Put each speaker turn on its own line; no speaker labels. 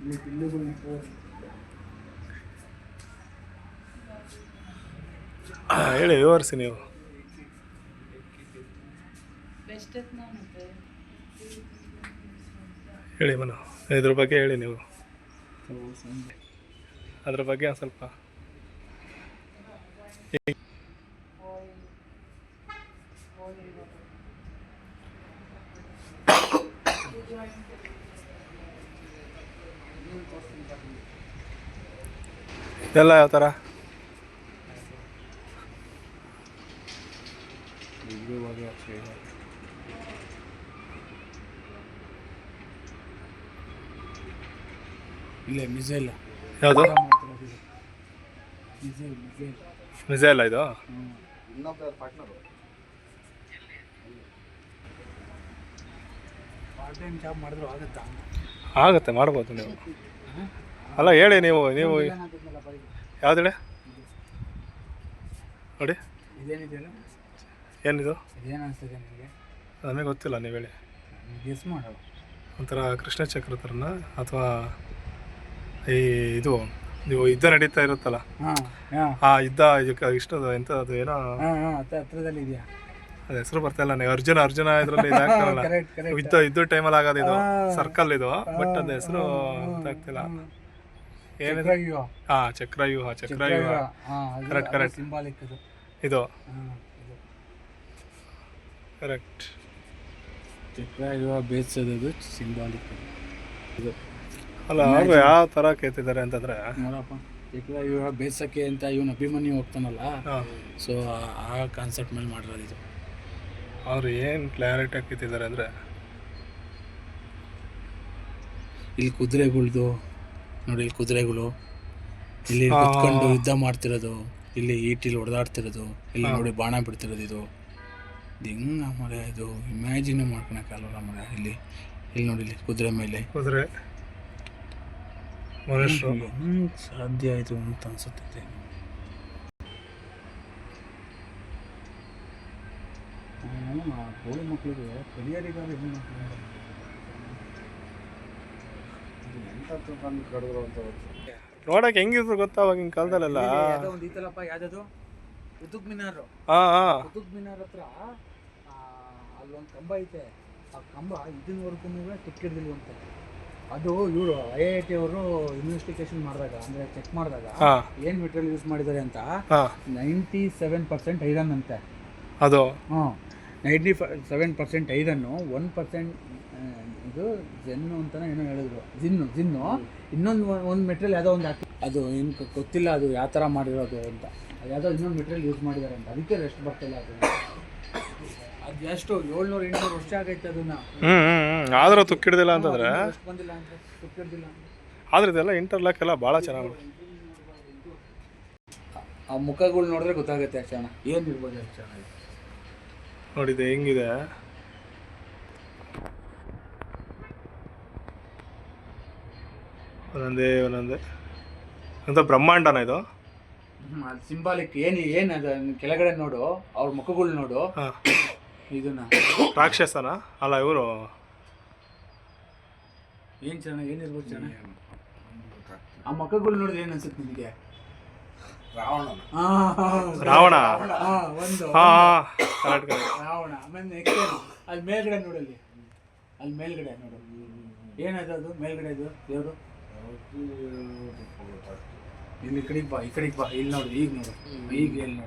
ಇಲ್ಲಿ ಪಿಲ್ಲುಗಳು ಇತ್ತು.
ಹೇಳಿ, ವಿವರಿಸಿ ನೀವು ಹೇಳಿ ಮನು, ಇದ್ರ ಬಗ್ಗೆ ಹೇಳಿ ನೀವು ಅದ್ರ ಬಗ್ಗೆ ಸ್ವಲ್ಪ ಇದೆಲ್ಲ ಯಾವ ಥರ.
ಇಲ್ಲ ಮಿಸೈಲ್.
ಯಾವುದು?
ಮಿಸೈಲ್
ಇದು?
ಪಾರ್ಟ್ ಟೈಮ್ ಜಾಬ್ ಮಾಡಿದ್ರು ಆಗುತ್ತಾ?
ಆಗುತ್ತೆ ಮಾಡ್ಬೋದು ನೀವು. ಅಲ್ಲ ಹೇಳಿ ನೀವು ನೀವು ಯಾವ್ದು ಹೇಳಿ ನೋಡಿ. ಏನಿದು?
ನಿಮಗೆ
ಗೊತ್ತಿಲ್ಲ ನೀವು ಹೇಳಿ. ಒಂಥರ ಕೃಷ್ಣ ಚಕ್ರ ಥರನ ಅಥವಾ ಈ ಇದು ನೀವು ಯುದ್ಧ ನಡೀತಾ ಇರುತ್ತಲ್ಲ?
ಹಾಂ
ಯುದ್ಧ ಇದಕ್ಕೆ ಇಷ್ಟದ ಎಂತ ಅದು ಏನೋ
ಹತ್ರದಲ್ಲಿ ಇದೆಯಾ?
ಅದು ಹೆಸರು ಬರ್ತಾ ಇಲ್ಲ ನನಗೆ ಅರ್ಜುನ ಅರ್ಜುನ ಇದ್ರಲ್ಲಿ ಇದಾಗ್ತಾರಲ್ಲ ಇದ್ದು ಇದ್ದು ಟೈಮಲ್ಲಿ ಆಗೋದು ಇದು. ಸರ್ಕಲ್ ಇದು. ಬಟ್ ಅದ ಹೆಸರು ಗೊತ್ತಾಗ್ತಿಲ್ಲ. ಏನಿದೆ? ಹಾ ಚಕ್ರವ್ಯೂಹ ಚಕ್ರವ್ಯೂಹ. ಕರೆಕ್ಟ್ ಕರೆಕ್ಟ್
ಸಿಂಬಾಲಿಕ್ ಅದು
ಇದು.
ಕರೆಕ್ಟ್ ಇದು.
ಕರೆಕ್ಟ್
ಚಕ್ರವ್ಯೂಹ ಬೇಯಿಸೋದು ಸಿಂಬಾಲಿಕ್ ಇದು.
ಅಲ್ಲ ಅವರು ಯಾವ ಥರ ಕೇಳ್ತಿದ್ದಾರೆ ಅಂತಂದ್ರೆ
ನೋಡಪ್ಪ ಚಕ್ರವ್ಯೂಹ ಬೇಯಿಸೋಕ್ಕೆ ಅಂತ ಇವನು ಅಭಿಮನ್ಯು ಹೋಗ್ತಾನಲ್ಲ? ಸೊ ಆ ಕಾನ್ಸೆಪ್ಟ್ ಮೇಲೆ ಮಾಡಿರೋದು ಇದು.
ಅವ್ರು ಏನು ಕ್ಲಾರಿಟಿ ಹಾಕಿದ್ದಾರೆ ಅಂದರೆ
ಇಲ್ಲಿ ಕುದುರೆಗಳ್ದು ನೋಡಿ ಇಲ್ಲಿ ಕುದುರೆಗಳು ಇಲ್ಲಿ. ಕುತ್ಕೊಂಡು ಯುದ್ಧ ಮಾಡ್ತಿರೋದು ಇಲ್ಲಿ ಈಟಿಲಿ ಹೊಡೆದಾಡ್ತಿರೋದು ಇಲ್ಲಿ ನೋಡಿ ಬಾಣ ಬಿಡ್ತಿರೋದು ಇದು. ದಿಂಗ್ ಹೆಂಗ ಇದು ಇಮ್ಯಾಜಿನ್ ಮಾಡ್ಕೊಳಕ್ಕಾಗಲ್ಲ ಮರೆ ಇಲ್ಲಿ. ಇಲ್ಲಿ ನೋಡಿ ಇಲ್ಲಿ ಕುದುರೆ ಮೇಲೆ.
ಕುದುರೆ.
ಸಾಧ್ಯ ಆಯಿತು ಅಂತ ಅನ್ಸುತ್ತೆ. ಕೋಳಿ ಮಕ್ಕಳಿಗೆ ಕಲಿಯರಿಗಾದ್ರೆ ಹೆಣ್ಣು
ನೋಡಕ್ಕೆ ಹೆಂಗಿದ್ರು ಗೊತ್ತಾ ಅವಾಗಿನ ಕಾಲದಲ್ಲೆಲ್ಲ?
ಯಾವುದೋ ಒಂದು ಇತ್ತಲ್ಲಪ್ಪ ಯಾವ್ದದು? ಕುತುಬ್ ಮಿನಾರ್.
ಹಾ ಹಾ.
ಕುತುಬ್ ಮಿನಾರ್ ಹತ್ರ ಆ, ಅಲ್ಲೊಂದು ಕಂಬ ಐತೆ. ಆ ಕಂಬ ಇದನ್ನವರೆಗೂ ಅಂತ ಅದು ಇವರು ಐ ಐ ಟಿ ಅವರು ಇನ್ವೆಸ್ಟಿಗೇಷನ್ ಮಾಡಿದಾಗ ಅಂದ್ರೆ ಚೆಕ್ ಮಾಡಿದಾಗ ಏನ್ ಮೆಟೀರಿಯಲ್ ಯೂಸ್ ಮಾಡಿದ್ದಾರೆ ಅಂತ ನೈಂಟಿ ಸೆವೆನ್ ಪರ್ಸೆಂಟ್ ಐರನ್ ಅಂತೆ.
ಅದು.
ಹಾಂ ನೈಂಟಿ ಸೆವೆನ್ ಪರ್ಸೆಂಟ್ ಐದನ್ನು ಒನ್ ಪರ್ಸೆಂಟ್ ಇದು ಜೆನ್ನು ಅಂತಾನೆ ಏನೋ ಹೇಳಿದ್ರು. ಜಿನ್ನು ಜಿನ್ನು. ಇನ್ನೊಂದು ಒಂದು ಮೆಟೀರಿಯಲ್ ಯಾವುದೋ ಒಂದು ಹಾಕಿ. ಅದು ಏನು ಗೊತ್ತಿಲ್ಲ ಅದು ಯಾವ ಥರ ಮಾಡಿರೋದು ಅಂತ. ಅದು ಯಾವುದೋ ಇನ್ನೊಂದು ಮೆಟೀರಿಯಲ್ ಯೂಸ್ ಮಾಡಿದ್ದಾರೆ ಅಂತ. ಅದಕ್ಕೆ ರೆಸ್ಟ್ ಬರ್ತಿಲ್ಲ ಅದು. ಅದು ಎಷ್ಟು ಏಳ್ನೂರು ಎಂಟುನೂರು ವರ್ಷ ಆಗೈತೆ ಅದನ್ನ.
ಆದರೂ ತುಕ್ಕಿಡ್ದಿಲ್ಲ ಅಂತಂದ್ರೆ?
ಎಷ್ಟು ಬಂದಿಲ್ಲ ಅಂತ ತುಕ್ಕಿಡ್ದಿಲ್ಲ
ಆದ್ರೆ ಇದೆಲ್ಲ ಇಂಟರ್ಲಾಕ್ ಎಲ್ಲ ಭಾಳ ಚೆನ್ನಾಗಿ
ಆ ಮುಖಗಳು ನೋಡಿದ್ರೆ ಗೊತ್ತಾಗುತ್ತೆ ಅಷ್ಟು ಜನ ಏನಿರ್ಬೋದು ಅಷ್ಟು ಚೆನ್ನಾಗಿ
ನೋಡಿದೆ ಹೆಂಗಿದೆ? ಒಂದೊಂದೇ ಒಂದೊಂದೇ. ಅಂತ ಬ್ರಹ್ಮಾಂಡನ ಇದು?
ಅದು ಸಿಂಬಾಲಿಕ್ ಏನು ಏನು ಅದು? ಕೆಳಗಡೆ ನೋಡು ಅವ್ರ ಮುಖಗಳು ನೋಡು.
ಹಾಂ.
ಇದನ್ನ.
ರಾಕ್ಷಸನ? ಅಲ್ಲ ಇವರು?
ಏನು ಚೆನ್ನಾಗಿ ಏನಿರ್ಬೋದು ಚೆನ್ನಾಗಿ ಆ ಮಕ್ಕಳು ನೋಡಿದ್ರೆ ಏನು ಅನ್ಸುತ್ತೆ ನಿಮಗೆ?
ರಾವಣ.
ಒಂದು ರಾವಣ ಆಮೇಲೆ ನೆಕ್ಸ್ಟ್ ಅಲ್ಲಿ ಮೇಲ್ಗಡೆ ನೋಡಲ್ಲಿ. ಅಲ್ಲಿ ಮೇಲ್ಗಡೆ ನೋಡು. ಏನದು ಅದು? ಮೇಲ್ಗಡೆ ಇದು? ದೇವರು? ಇಲ್ಲಿ ಕಡೆಗೆ ಬಾ ಈ ಕಡೆಗೆ ಬಾ. ಇಲ್ಲಿ ನೋಡು ಈಗ ನೋಡು. ಈಗ ಎಲ್ಲಿ ನೋಡು.